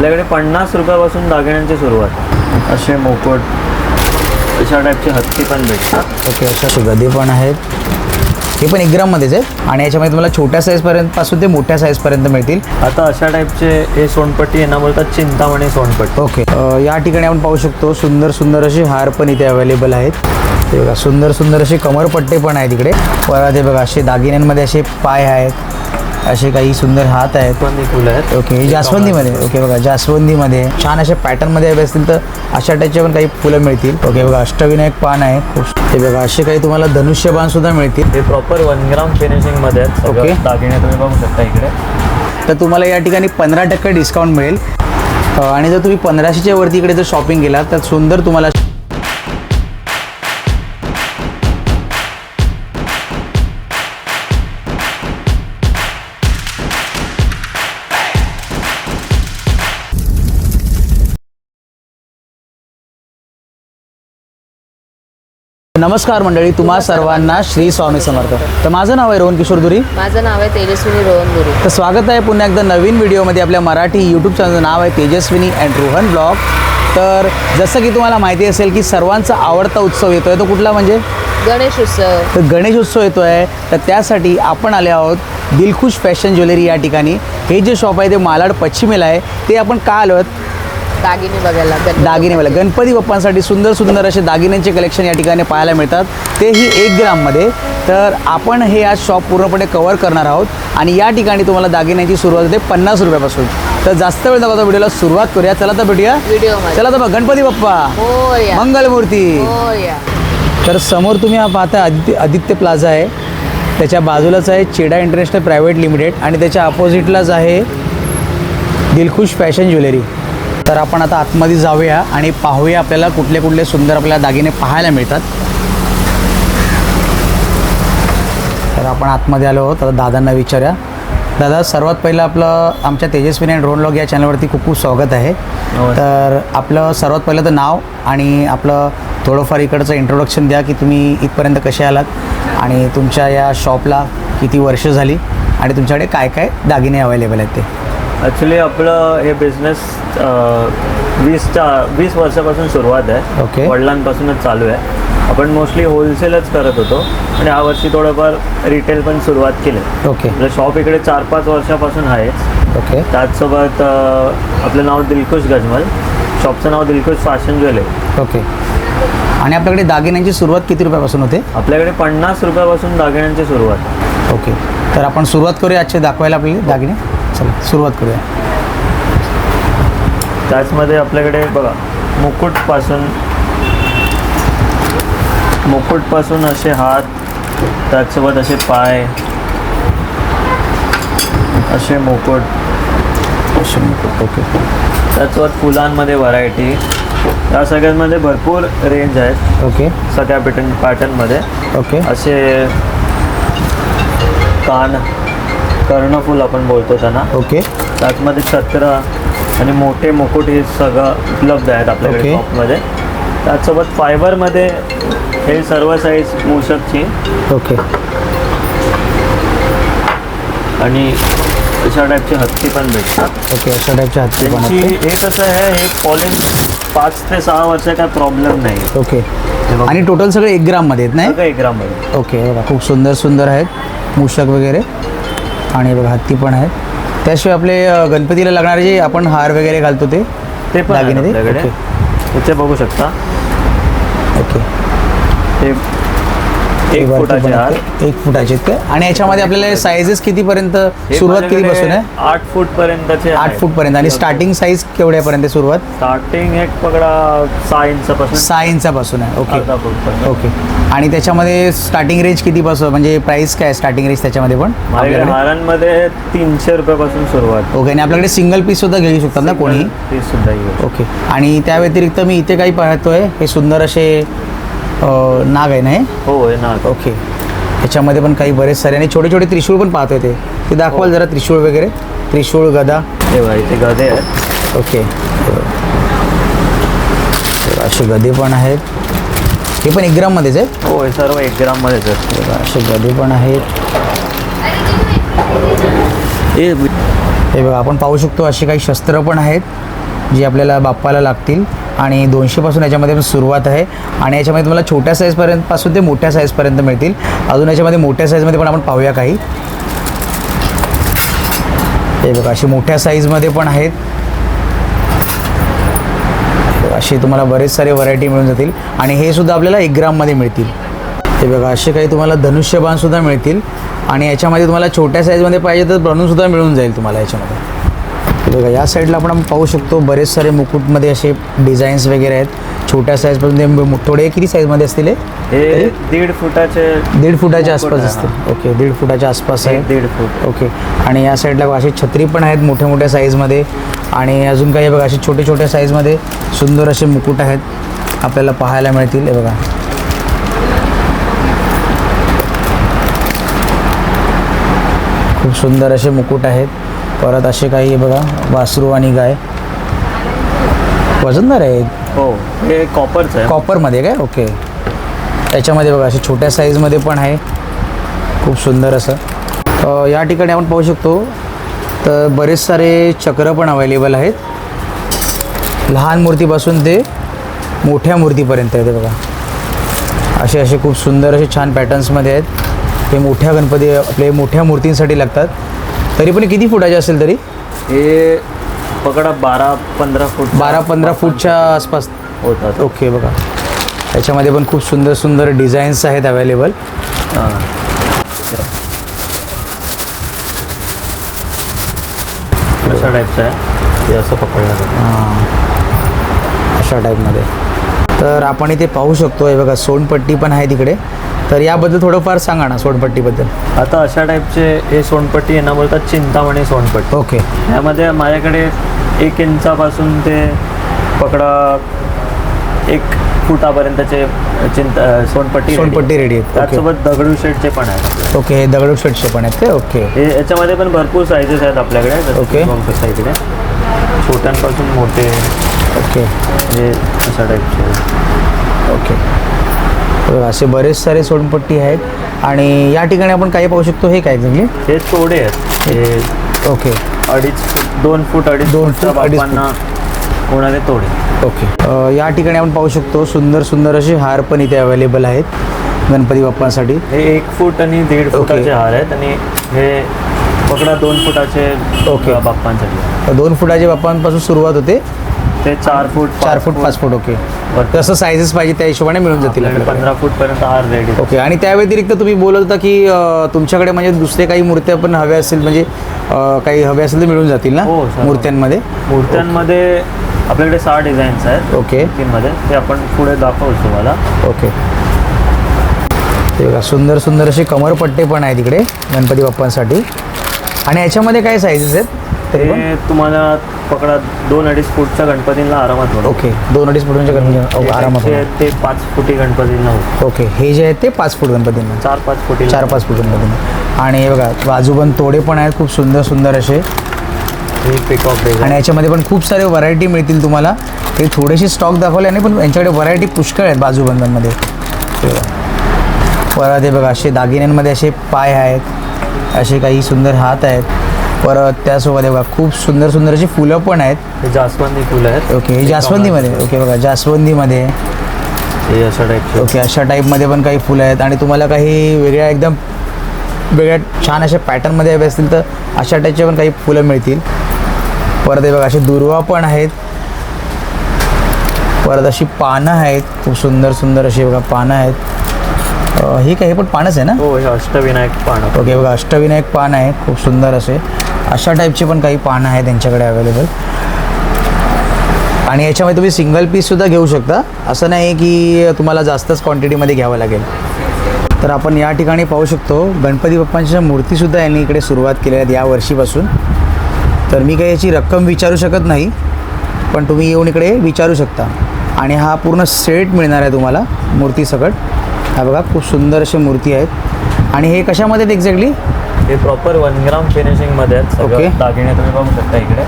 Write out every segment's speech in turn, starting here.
आपल्याकडे पन्नास रुपयापासून दागिन्यांची सुरुवात. असे मुकुट अशा टाईपचे हत्ती पण भेटतात. ओके अशा गदे पण आहेत. हे पण एक ग्राममध्येच आहेत. आणि याच्यामध्ये तुम्हाला छोट्या साईजपर्यंत पासून ते मोठ्या साईजपर्यंत मिळतील. आता अशा टाईपचे हे सोनपट्टी यांना बोलतात चिंतामणी सोनपट्टी. ओके या ठिकाणी आपण पाहू शकतो सुंदर सुंदर असे हार पण इथे अवेलेबल आहेत. हे बघा सुंदर सुंदर असे कमरपट्टे पण आहेत इकडे परत हे बघा असे दागिन्यांमध्ये असे पाय आहेत. असे काही सुंदर हात आहेत. फुलं आहेत. ओके जास्वंदीमध्ये. ओके बघा जास्वंदीमध्ये. छान अशा पॅटर्नमध्ये हवे असतील तर अशा टाईपचे पण काही फुलं मिळतील. ओके बघा अष्टविनायक पान आहे. खूप हे बघा असे काही तुम्हाला धनुष्यबाण सुद्धा मिळतील. हे प्रॉपर वन ग्राम फिनिशिंगमध्ये आहेत. ओके. दागिने तुम्ही बघू शकता इकडे. तर तुम्हाला या ठिकाणी पंधरा टक्के डिस्काउंट मिळेल. आणि जर तुम्ही पंधराशेच्या वरती इकडे जर शॉपिंग केला तर सुंदर तुम्हाला नमस्कार मंडळी तुम्हा सर्वांना श्री स्वामी समर्थ. तर माझं नाव आहे रोहन किशोर दुरी. माझं नाव आहे तेजस्विनी रोहन गुरु तर स्वागत आहे पुन्हा एकदा नवीन व्हिडिओमध्ये आपल्या मराठी यूट्यूब चॅनलचं नाव आहे तेजस्विनी अँड रोहन ब्लॉग तर जसं की तुम्हाला माहिती असेल की सर्वांचा आवडता उत्सव येतो आहे तो कुठला म्हणजे? गणेश उत्सव. तर गणेश उत्सव येतो आहे तर त्यासाठी आपण आले आहोत दिलखुश फॅशन ज्वेलरी या ठिकाणी. हे जे शॉप आहे ते मालाड पश्चिमेला आहे. ते आपण का आलो आहोत दागिने बघायला गणपती दागिनेवाला गणपती बाप्पांसाठी सुंदर सुंदर असे दागिन्यांचे कलेक्शन या ठिकाणी पाहायला मिळतात. तेही एक ग्राममध्ये. तर आपण हे आज शॉप पूर्णपणे कवर करणार आहोत. आणि या ठिकाणी तुम्हाला दागिन्यांची सुरुवात होते पन्नास रुपयापासून. तर जास्त वेळ नको व्हिडिओला सुरुवात करूया. चला तर भेटूया. चला तर बघ गणपती बाप्पा. मंगलमूर्ती. तर समोर तुम्ही हा पाहता आदित्य आदित्य प्लाझा आहे. त्याच्या बाजूलाच आहे चेडा इंटरनॅशनल प्रायव्हेट लिमिटेड. आणि त्याच्या अपोजिटलाच आहे दिलखुश फॅशन ज्वेलरी. तर आपण आता आतमध्ये जाऊया आणि पाहूया आपल्याला कुठले कुठले सुंदर आपल्याला दागिने पाहायला मिळतात. तर आपण आतमध्ये आलो आहोत. आता दादांना विचारूया. दादा सर्वात पहिलं आपलं आमच्या तेजस्विनी अँड ड्रोन लॉग या चॅनलवरती खूप खूप स्वागत आहे. तर आपलं सर्वात पहिलं तर नाव आणि आपलं थोडंफार इकडचं इंट्रोडक्शन द्या की तुम्ही इथपर्यंत कसे आलात आणि तुमच्या या शॉपला किती वर्ष झाली आणि तुमच्याकडे काय काय दागिने अवेलेबल आहेत ते. ॲक्च्युली आपलं हे बिझनेस वीसच्या वीस वर्षापासून सुरुवात आहे. ओके. वडिलांपासूनच चालू आहे. आपण मोस्टली होलसेलच करत होतो. आणि यावर्षी थोडंफार रिटेल पण सुरुवात केली. ओके आपलं शॉप इकडे चार पाच वर्षापासून आहे ओके त्याचसोबत अं, आपलं नाव दिलखुश गजमल. शॉपचं नाव दिलखुश फॅशन ज्वेलरी ओके आणि आपल्याकडे दागिन्यांची सुरुवात किती रुपयापासून होते? आपल्याकडे पन्नास रुपयापासून दागिन्यांची सुरुवात. ओके तर आपण सुरुवात करूया आजचे दाखवायला आपले दागिने. चला सुरुवात करूया. त्याचमध्ये आपल्याकडे बघा मुकुटपासून मुकुटपासून असे हात त्याचसोबत असे पाय असे मुकुट. असे मुकुट, ओके. त्याचसोबत फुलांमध्ये व्हरायटी या सगळ्यांमध्ये भरपूर रेंज आहेत. ओके. सगळ्या पॅटर्न पॅटर्नमध्ये ओके. असे कान कर्णफूल आपण बोलतो त्यांना ओके. त्यातमध्ये छत्र आणि मोठे मुकुट हे सगळं उपलब्ध आहेत आपल्याकडे. शॉपमध्ये. त्याचसोबत फायबरमध्ये हे सर्व साईज मूषकची ओके. आणि अशा टाईपची हत्ती पण भेटतात. ओके अशा टाईपच्या हत्ती पण हे कसं आहे हे पॉलिश पाच ते सहा वर्ष काय प्रॉब्लेम नाही. ओके. आणि टोटल सगळे एक ग्राममध्ये आहेत नाही? एक ग्राममध्ये. ओके खूप सुंदर सुंदर आहेत. मूषक वगैरे. आणि बघा हत्ती पण आहेत. त्याशिवाय आपले गणपतीला लागणारे जे आपण हार वगैरे घालतो ते ते पण दागिने ते? आपल्याकडे. इथे बघू शकता. ओके. हे एक फुटाचे. एक फुटाचे आणि याच्यामध्ये आपल्याला साईजेस कितीपर्यंत सुरुवात कितीपासून आहे? आठ फूट पर्यंतचे आठ फूटपर्यंत. आणि स्टार्टिंग साईज केवढ्यापर्यंत सुरुवात? स्टार्टिंग एक पकडा सहा इंचापासून. सहा इंचापासून आहे. ओके. ओके. आणि त्याच्यामध्ये स्टार्टिंग रेंज कितीपासून? म्हणजे प्राइस काय स्टार्टिंग रेंज त्याच्यामध्ये पण? हारांमध्ये तीनशे रुपयापासून सुरुवात. ओके. आणि आपल्याकडे सिंगल पीस सुद्धा घेऊ शकतात ना कोणी? ते सुद्धा ओके. आणि त्या व्यतिरिक्त मी इथे काही पाहतोय. हे सुंदर असे नाग आहे ना हे? हो हे ना ओके. त्याच्यामध्ये पण काही बरेच सारे आणि छोटे छोटे त्रिशूळ पण पाहतोय ते. ते दाखवाल जरा त्रिशूळ वगैरे. त्रिशूळ गदा. हे बघा इथे गदे आहेत. ओके. हे. हे असे गदे पण आहेत. हे पण एक ग्राममध्येच आहेत? हो हे सर्व एक ग्राम मध्येच आहेत. हे असे गदे पण आहेत. हे हे बघा आपण पाहू शकतो असे काही शस्त्र पण आहेत जी आपल्याला बाप्पाला लागतील. आणि दोनशेपासून याच्यामध्ये पण सुरुवात आहे. आणि याच्यामध्ये तुम्हाला छोट्या साईजपर्यंत पासून ते मोठ्या साईजपर्यंत मिळतील. अजून याच्यामध्ये मोठ्या साईजमध्ये पण आपण पाहूया काही. हे बघा अशी मोठ्या साईजमध्ये पण आहेत. असे तुम्हाला बरेच सारे व्हरायटी मिळून जातील. आणि हे सुद्धा आपल्याला एक ग्राममध्ये मिळतील. हे बघा असे काही तुम्हाला धनुष्यबाणसुद्धा मिळतील. आणि याच्यामध्ये तुम्हाला छोट्या साईजमध्ये पाहिजे तर बनूनसुद्धा मिळून जाईल तुम्हाला याच्यामध्ये. बघा या साईडला आपण पाहू शकतो बरेच सारे मुकुटमध्ये असे डिझाईन्स वगैरे आहेत. छोट्या साईजपासून थोडे किती साईजमध्ये असतील हे? दीड फुटाचे दीड फुटाच्या आसपास असतील. ओके दीड फुटाच्या आसपास आहे. दीड फूट. ओके. आणि या साईडला अशी छत्री पण आहेत मोठ्या मोठ्या साईजमध्ये आणि अजून काही बघा असे छोटे छोट्या साईजमध्ये सुंदर असे मुकुट आहेत. आपल्याला पाहायला मिळतील हे बघा. खूप सुंदर असे मुकुट आहेत. परत असे काही बघा वासरू आणि गाय. वजनदार आहे. हो हे कॉपरचं आहे. कॉपरमध्ये काय? ओके त्याच्यामध्ये बघा असे छोट्या साईजमध्ये पण आहे. खूप सुंदर असं. या ठिकाणी आपण पाहू शकतो तर बरेच सारे चक्र पण अवेलेबल आहेत. लहान मूर्तीपासून ते मोठ्या मूर्तीपर्यंत आहे ते बघा. असे असे खूप सुंदर असे छान पॅटर्न्समध्ये आहेत. हे मोठ्या गणपती आपले मोठ्या मूर्तींसाठी लागतात. तरी पण किती फुटाचे असेल तरी? हे पकडा बारा पंधरा फूट बारा पंधरा फूटच्या आसपास? होतात. ओके बघा. त्याच्यामध्ये पण खूप सुंदर सुंदर डिझाईन्स आहेत अवेलेबल. अशा टाईपचं आहे. ते असं पकडलं जातं अशा टाईपमध्ये तर आपण इथे पाहू शकतो हे बघा सोनपट्टी पण आहे तिकडे. तर याबद्दल थोडंफार सांगा ना सोनपट्टीबद्दल. आता अशा टाईपचे हे सोनपट्टी यांना बोलतात चिंतामणी सोनपट्टी. ओके. यामध्ये माझ्याकडे एक इंचापासून ते पकडा एक फुटापर्यंतचे चिंत सोनपट्टी सोनपट्टी. रेडी आहेत. त्याचसोबत दगडूशेठचे पण आहेत. ओके हे दगडूशेठचे पण आहेत ते ओके. हे याच्यामध्ये पण भरपूर साईजेस आहेत आपल्याकडे. ओके. इकडे. छोट्यांपासून मोठे. ओके. हे अशा टाईपचे ओके. तर असे बरेच सारे सोनपट्टी आहेत. आणि या ठिकाणी आपण काही पाहू शकतो हे काय एक्झॅक्टली हे तोडे आहेत. हे ओके. अडीच फूट दोन फूट अडीच दोन फूट, अडीच होणारे तोडे. ओके. या ठिकाणी आपण पाहू शकतो सुंदर सुंदर असे हार पण इथे अवेलेबल आहेत गणपती बाप्पांसाठी. हे एक फूट आणि दीड. फुटाचे हार आहेत आणि हे पकडा दोन फुटाचे ओके. बाप्पांसाठी. दोन फुटाच्या बाप्पांपासून सुरुवात होते. ते चार फूट चार फूट पाच फूट ओके. जसं सायझेस पाहिजे त्या हिशोबाने मिळून जातील पंधरा फूट पर्यंत हार रेडी. ओके आणि त्या व्यतिरिक्त तुम्ही बोलत होता की अ, तुमच्याकडे म्हणजे दुसरे काही मूर्त्या पण हव्या असतील म्हणजे अ, काही हव्या असेल तर मिळून जातील ना हो, सर्व. मूर्त्यांमध्ये? मूर्त्यांमध्ये आपल्याकडे सहा डिझाईन्स आहेत. ओके मध्ये ते आपण पुढे दाखवू तुम्हाला. ओके ते बघा सुंदर सुंदर असे कमरपट्टे पण आहेत इकडे गणपती बाप्पांसाठी. आणि याच्यामध्ये काय साईजेस आहेत? तरी पण. ते तुम्हाला पकडा दोन अडीच फूटच्या गणपतींना आरामात होणार. ओके दोन अडीच फुटांच्या गणपती ओ, आरामात ते होणार. ते पाच फुटी गणपतींना होतं ओके हे जे आहेत ते पाच फूट गणपतींना? चार पाच फुटी चार पाच फूट गणपतींना. आणि हे बघा बाजूबंद तोडे पण आहेत खूप सुंदर सुंदर असे. पिकॉक आणि याच्यामध्ये पण खूप सारे व्हरायटी मिळतील तुम्हाला. हे थोडेसे स्टॉक दाखवले आणि पण यांच्याकडे व्हरायटी पुष्कळ आहेत बाजूबंदांमध्ये. हे बघा. परत हे बघा असे दागिन्यांमध्ये असे पाय आहेत. असे काही सुंदर हात आहेत. परत त्यासोबत हे बघा खूप सुंदर सुंदर अशी फुलं पण आहेत. हे जास्वंदी फुलं आहेत. ओके हे जास्वंदीमध्ये ओके बघा जास्वंदीमध्ये. हे अशा टाईपचे ओके अशा टाईपमध्ये पण काही फुलं आहेत आणि तुम्हाला काही वेगळ्या एकदम वेगळ्या छान अशा पॅटर्नमध्ये हवे असतील तर अशा टाईपचे पण काही फुलं मिळतील. परत हे बघा असे दुर्वा पण आहेत. परत अशी पानं आहेत खूप सुंदर सुंदर अशी बघा पानं आहेत. अं, ही काही पण पानच आहे ना? हो हे अष्टविनायक पानं. ओके बघा अष्टविनायक पान आहे खूप सुंदर असे. अशा टाईपचे पण काही पानं आहे त्यांच्याकडे अवेलेबल आणि याच्यामध्ये तुम्ही सिंगल पीससुद्धा घेऊ शकता. असं नाही की तुम्हाला जास्तच क्वांटिटीमध्ये घ्यावं लागेल. तर आपण या ठिकाणी पाहू शकतो गणपती बाप्पांच्या मूर्तीसुद्धा यांनी इकडे सुरुवात केल्या आहेत या वर्षीपासून. तर मी काही याची रक्कम विचारू शकत नाही पण तुम्ही येऊन इकडे विचारू शकता. आणि हा पूर्ण सेट मिळणार आहे तुम्हाला मूर्तीसकट. हा बघा खूप सुंदर अशी मूर्ती आहेत. आणि हे कशामध्ये आहेत एक्झॅक्टली हे प्रॉपर वन ग्राम फिनिशिंगमध्ये आहेत. दागिने तुम्ही बघू शकता इकडे.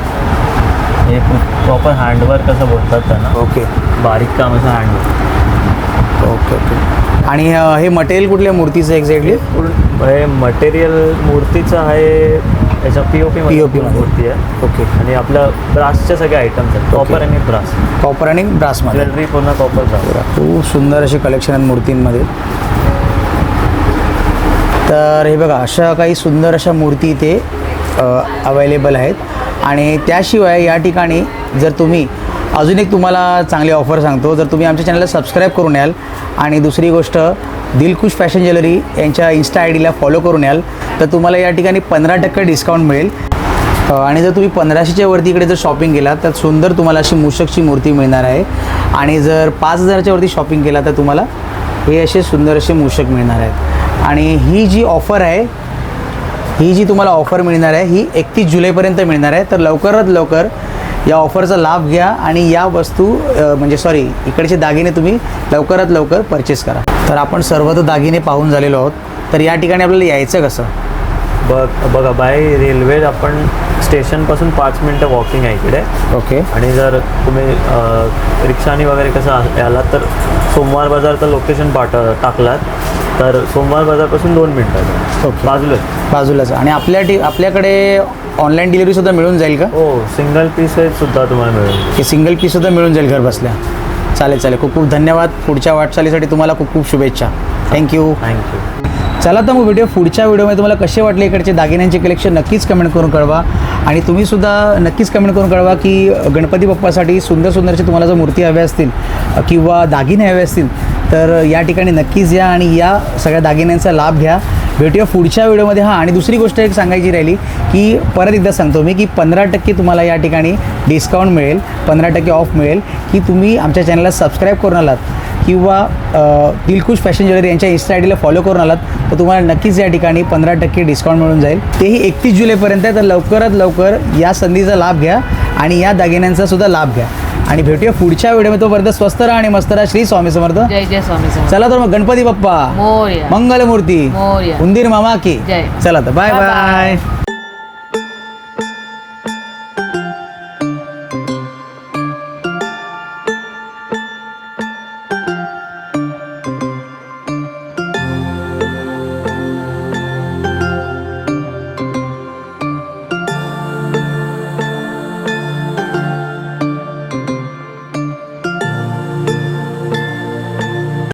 हे प्रॉपर हँडवर्क असं बोलतात त्यांना. ओके बारीक काम असं हँडवर्क ओके ओके आणि अ, हे मटेरियल कुठल्या मूर्तीचं एक्झॅक्टली हे मटेरियल मूर्तीचं आहे याच्या पी ओ पी POP मध्ये. मूर्ती आहे. ओके आणि आपल्या ब्रासचे सगळे आयटम्स आहेत. कॉपर आणि ब्रास कॉपर आणि ब्रासमध्ये ज्वेलरी पूर्ण कॉपर ब्रास खूप सुंदर अशी कलेक्शन आहेत मूर्तींमध्ये. तर हे बघा अशा काही सुंदर अशा मूर्ती इथे अवेलेबल आहेत. आणि त्याशिवाय या ठिकाणी जर तुम्ही अजून एक तुम्हाला चांगली ऑफर सांगतो. जर तुम्ही आमच्या चॅनलला सबस्क्राईब करून याल आणि दुसरी गोष्ट दिलखुश फॅशन ज्वेलरी यांच्या इन्स्टा आय डीला फॉलो करून याल तर तुम्हाला या ठिकाणी पंधरा टक्के डिस्काउंट मिळेल. आणि जर तुम्ही पंधराशेच्या वरती इकडे जर शॉपिंग केला तर सुंदर तुम्हाला अशी मूषकची मूर्ती मिळणार आहे. आणि जर पाच हजाराच्या वरती शॉपिंग केला तर तुम्हाला हे असे सुंदर असे मूषक मिळणार आहेत. आणि ही जी ऑफर आहे ही जी तुम्हाला ऑफर मिळणार आहे ही एकतीस जुलैपर्यंत मिळणार आहे. तर लवकरात लवकर या ऑफरचा लाभ घ्या आणि या वस्तू म्हणजे सॉरी इकडचे दागिने तुम्ही लवकरात लवकर परचेस करा. तर आपण सर्व तर दागिने पाहून झालेलो आहोत. तर या ठिकाणी आपल्याला यायचं कसं? बघ बघा बाय रेल्वे आपण स्टेशनपासून पाच मिनटं वॉकिंग आहे इकडे. ओके आणि जर तुम्ही रिक्षाने वगैरे कसं आ- यालात तर सोमवार बाजारचं लोकेशन पाठ टाकलात. तर सोमवार बाजारपासून दोन मिनटात ओके. बाजूला. बाजूलाच. आणि आपल्या टी आपल्याकडे ऑनलाईन डिलिव्हरीसुद्धा मिळून जाईल का? हो सिंगल पीस सुद्धा तुम्हाला मिळेल. की सिंगल पीससुद्धा मिळून जाईल घर बसल्या चालेल चालेल. खूप खूप धन्यवाद पुढच्या वाटचालीसाठी तुम्हाला खूप खूप शुभेच्छा. थँक्यू थँक्यू चला तर मग व्हिडिओ पुढच्या व्हिडिओमध्ये तुम्हाला कसे वाटले इकडचे दागिन्यांचे कलेक्शन नक्कीच कमेंट करून कळवा. आणि तुम्हीसुद्धा नक्कीच कमेंट करून कळवा की गणपती बाप्पासाठी सुंदर सुंदरचे तुम्हाला जर मूर्ती हव्या असतील किंवा दागिने हवे असतील तर या ठिकाणी नक्कीच या आणि या सगळ्या दागिन्यांचा लाभ घ्या. भेटूया पुढच्या व्हिडिओमध्ये. हां आणि दुसरी गोष्ट एक सांगायची राहिली की परत एकदा सांगतो मी की पंधरा टक्के तुम्हाला या ठिकाणी डिस्काउंट मिळेल पंधरा टक्के ऑफ मिळेल की तुम्ही आमच्या चॅनलला सबस्क्राईब करून आलात किंवा दिलखुश फॅशन ज्वेलरी यांच्या इन्स्टा आय डीला फॉलो करून आलात तर तुम्हाला नक्कीच या ठिकाणी पंधरा टक्के डिस्काउंट मिळून जाईल. तेही एकतीस जुलैपर्यंत आहे तर लवकरात लवकर या संधीचा लाभ घ्या आणि या दागिन्यांचा सुद्धा लाभ घ्या. आणि भेटूया पुढच्या व्हिडिओमध्ये तोपर्यंत स्वस्त राहा आणि मस्त राहा. श्री स्वामी समर्थ. जय जय स्वामी समर्थ. चला तर मग गणपती बाप्पा. मोरया. मंगलमूर्ती. मोरया. उंदीर मामा की. चला तर. बाय. बाय.